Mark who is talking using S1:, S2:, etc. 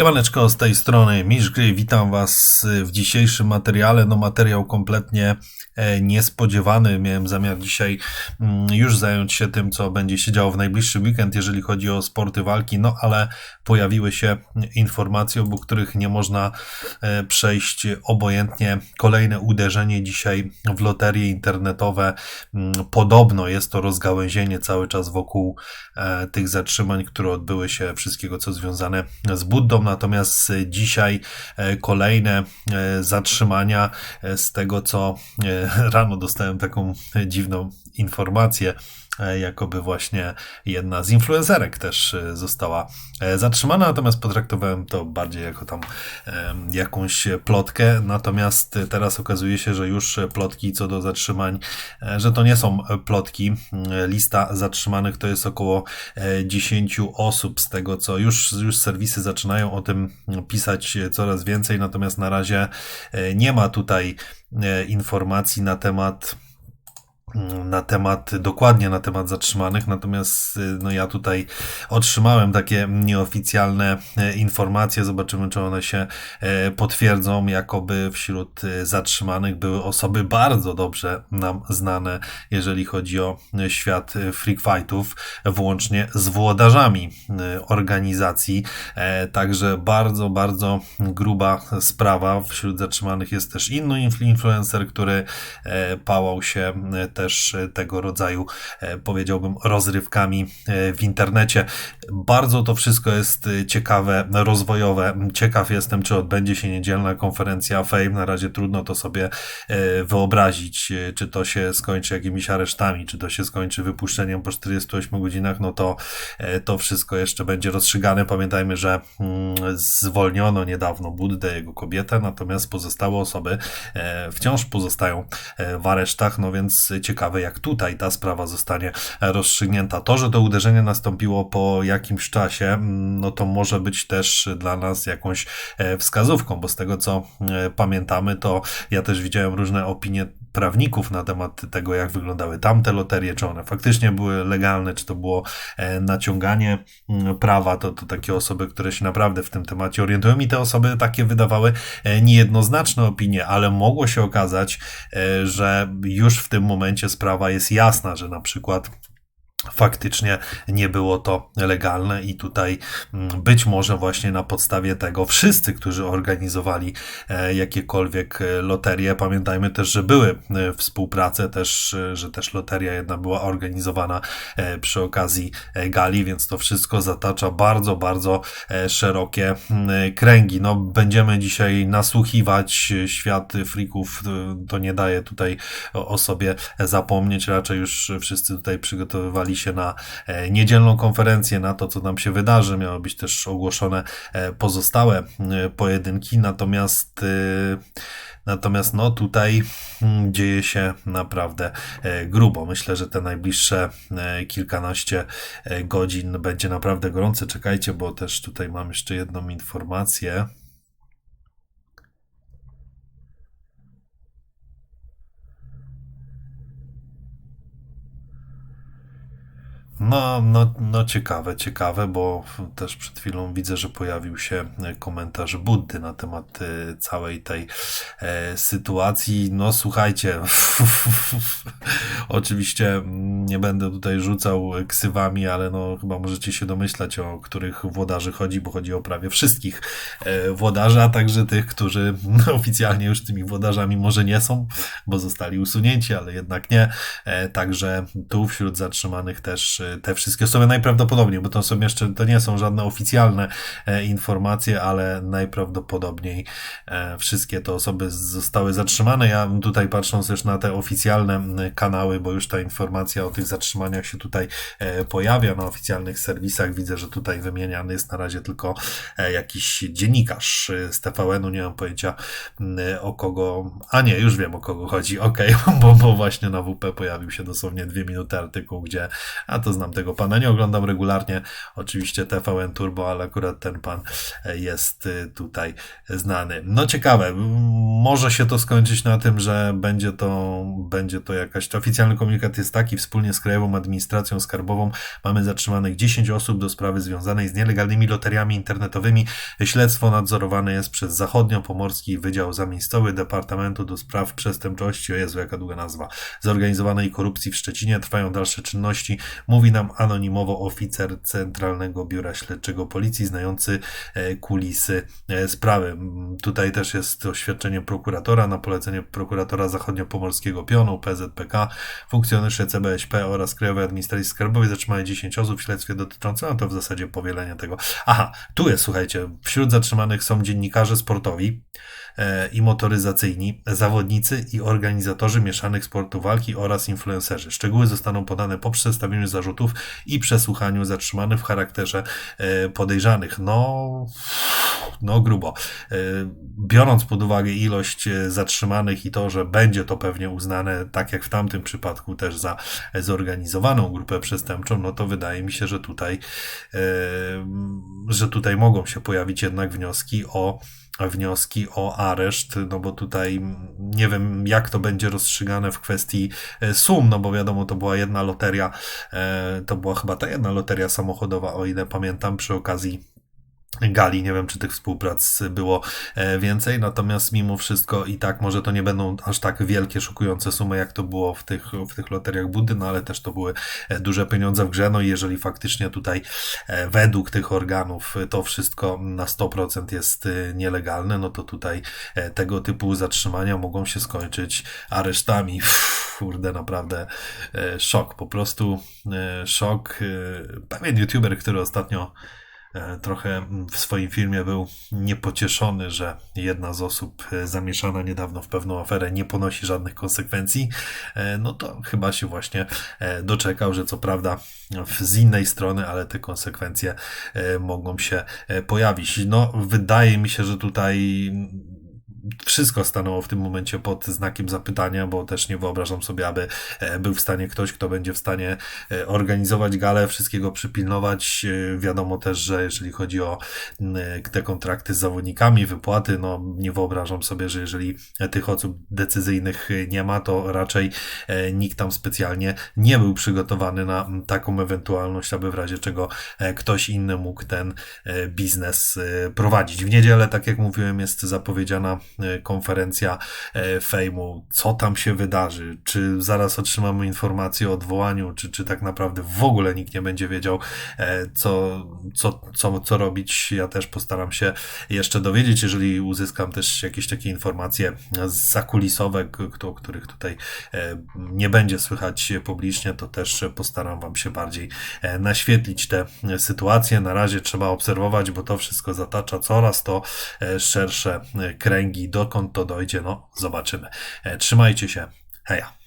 S1: Siemaneczko, z tej strony Misz Gry, witam Was w dzisiejszym materiale. No materiał kompletnie e, niespodziewany. Miałem zamiar dzisiaj mm, już zająć się tym, co będzie się działo w najbliższy weekend, jeżeli chodzi o sporty walki, no ale pojawiły się informacje, obok których nie można e, przejść obojętnie. Kolejne uderzenie dzisiaj w loterie internetowe. Mm, podobno jest to rozgałęzienie cały czas wokół e, tych zatrzymań, które odbyły się, wszystkiego co związane z Buddą natomiast dzisiaj e, kolejne e, zatrzymania e, z tego, co rano dostałem taką dziwną informację. E, jakoby właśnie jedna z influencerek też e, została e, zatrzymana, natomiast potraktowałem to bardziej jako tam jakąś plotkę, natomiast teraz okazuje się, że już plotki co do zatrzymań, że to nie są plotki. Lista zatrzymanych to jest około 10 osób z tego, co już, już serwisy zaczynają o tym pisać coraz więcej, natomiast na razie nie ma tutaj informacji na temat na temat, dokładnie na temat zatrzymanych, natomiast y, no ja tutaj otrzymałem takie nieoficjalne e, informacje, zobaczymy czy one się e, potwierdzą, jakoby wśród e, zatrzymanych były osoby bardzo dobrze nam znane, jeżeli chodzi o świat freak fightów, włącznie z włodarzami organizacji, także bardzo, bardzo gruba sprawa, wśród zatrzymanych jest też inny influencer, który pałał się też e, tego rodzaju, e, powiedziałbym, rozrywkami e, w internecie. Bardzo to wszystko jest ciekawe, rozwojowe. Ciekaw jestem, czy odbędzie się niedzielna konferencja Fame. Na razie trudno to sobie wyobrazić, czy to się skończy jakimiś aresztami, czy to się skończy wypuszczeniem po 48 godzinach, no to to wszystko jeszcze będzie rozstrzygane. Pamiętajmy, że mm, zwolniono niedawno Buddę, jego kobietę, natomiast pozostałe osoby wciąż pozostają w aresztach, no więc ciekawe, jak tutaj ta sprawa zostanie rozstrzygnięta. To, że to uderzenie nastąpiło po jakimś czasie, mm, no to może być też dla nas jakąś e, wskazówką, bo z tego co e, pamiętamy, to ja też widziałem różne opinie prawników na temat tego, jak wyglądały tamte loterie, czy one faktycznie były legalne, czy to było e, naciąganie mm, prawa, to, to takie osoby, które się naprawdę w tym temacie orientują i te osoby takie wydawały niejednoznaczne opinie, ale mogło się okazać, że już w tym momencie sprawa jest jasna, że na przykład faktycznie nie było to legalne i tutaj mm, być może właśnie na podstawie tego wszyscy, którzy organizowali e, jakiekolwiek e, loterie, pamiętajmy też, że były e, współprace też, że też loteria jedna była organizowana przy okazji gali, więc to wszystko zatacza bardzo, bardzo szerokie mm, kręgi. No, będziemy dzisiaj nasłuchiwać świat frików, to nie daje tutaj o sobie zapomnieć, raczej już wszyscy tutaj przygotowywali się na e, niedzielną konferencję, na to, co nam się wydarzy. Miały być też ogłoszone e, pozostałe e, pojedynki, natomiast Natomiast no tutaj mm, dzieje się naprawdę grubo. Myślę, że te najbliższe kilkanaście godzin będzie naprawdę gorące. Czekajcie, bo też tutaj mam jeszcze jedną informację. No, no, no ciekawe, ciekawe, bo też przed chwilą widzę, że pojawił się komentarz Buddy na temat e, całej tej e, sytuacji. No słuchajcie, oczywiście nie będę tutaj rzucał ksywami, ale no chyba możecie się domyślać, o których włodarzy chodzi, bo chodzi o prawie wszystkich e, włodarzy, a także tych, którzy no, oficjalnie już tymi włodarzami może nie są, bo zostali usunięci, ale jednak nie. E, także tu wśród zatrzymanych też te wszystkie osoby najprawdopodobniej, bo to są jeszcze, to nie są żadne oficjalne e, informacje, ale najprawdopodobniej e, wszystkie te osoby zostały zatrzymane. Ja tutaj patrząc już na te oficjalne kanały, bo już ta informacja o tych zatrzymaniach się tutaj e, pojawia na oficjalnych serwisach, widzę, że tutaj wymieniany jest na razie tylko jakiś dziennikarz z TVN-u, nie mam pojęcia o kogo, a nie, już wiem o kogo chodzi, ok, bo, bo właśnie na WP pojawił się dosłownie dwie minuty artykuł, gdzie, a to znam tego pana, nie oglądam regularnie, oczywiście TVN Turbo, ale akurat ten pan e, jest e, tutaj znany. No ciekawe, może się to skończyć na tym, że będzie to, będzie to jakaś, oficjalny komunikat jest taki, wspólnie z Krajową Administracją Skarbową mamy zatrzymanych 10 osób do sprawy związanej z nielegalnymi loteriami internetowymi. Śledztwo nadzorowane jest przez Zachodnio-Pomorski Wydział Zamiejscowy Departamentu do Spraw Przestępczości, o Jezu, jaka długa nazwa, zorganizowanej korupcji w Szczecinie. Trwają dalsze czynności, mówi nam anonimowo oficer Centralnego Biura Śledczego Policji, znający e, kulisy e, sprawy. Tutaj też jest oświadczenie prokuratora na polecenie prokuratora zachodniopomorskiego pionu PZPK, funkcjonariusze CBŚP oraz Krajowej Administracji Skarbowej zatrzymali 10 osób w śledztwie dotyczącym, no to w zasadzie powielenia tego. Aha, tu jest, słuchajcie, wśród zatrzymanych są dziennikarze sportowi e, i motoryzacyjni, zawodnicy i organizatorzy mieszanych sportów walki oraz influencerzy. Szczegóły zostaną podane po przedstawieniu i przesłuchaniu zatrzymanych w charakterze e, podejrzanych. No, no grubo. E, Biorąc pod uwagę ilość e, zatrzymanych i to, że będzie to pewnie uznane, tak jak w tamtym przypadku, też za zorganizowaną grupę przestępczą, no to wydaje mi się, że tutaj, że tutaj mogą się pojawić jednak wnioski o wnioski o areszt, no bo tutaj nie wiem, jak to będzie rozstrzygane w kwestii e, sum, no bo wiadomo, to była jedna loteria, e, to była chyba ta jedna loteria samochodowa, o ile pamiętam, przy okazji gali. Nie wiem, czy tych współprac było e, więcej, natomiast mimo wszystko i tak może to nie będą aż tak wielkie, szokujące sumy, jak to było w tych, w tych loteriach Buddy, no ale też to były e, duże pieniądze w grze. No i jeżeli faktycznie tutaj e, według tych organów to wszystko na 100% jest nielegalne, no to tutaj tego typu zatrzymania mogą się skończyć aresztami. Uff, kurde, naprawdę szok, po prostu szok. Pewien youtuber, który ostatnio trochę w swoim filmie był niepocieszony, że jedna z osób e, zamieszana niedawno w pewną aferę nie ponosi żadnych konsekwencji, e, no to chyba się właśnie doczekał, że co prawda z innej strony, ale te konsekwencje mogą się pojawić. No, wydaje mi się, że tutaj wszystko stanęło w tym momencie pod znakiem zapytania, bo też nie wyobrażam sobie, aby e, był w stanie ktoś, kto będzie w stanie e, organizować galę, wszystkiego przypilnować. E, wiadomo też, że jeżeli chodzi o te kontrakty z zawodnikami, wypłaty, no nie wyobrażam sobie, że jeżeli tych osób decyzyjnych nie ma, to raczej nikt tam specjalnie nie był przygotowany na taką ewentualność, aby w razie czego ktoś inny mógł ten biznes prowadzić. W niedzielę, tak jak mówiłem, jest zapowiedziana konferencja e, fejmu, co tam się wydarzy, czy zaraz otrzymamy informację o odwołaniu, czy, czy tak naprawdę w ogóle nikt nie będzie wiedział, e, co, co, co, co robić. Ja też postaram się jeszcze dowiedzieć, jeżeli uzyskam też jakieś takie informacje zakulisowe, o których tutaj nie będzie słychać publicznie, to też postaram Wam się bardziej naświetlić te sytuacje. Na razie trzeba obserwować, bo to wszystko zatacza coraz to szersze kręgi dokąd to dojdzie, no zobaczymy. E, trzymajcie się. Heja.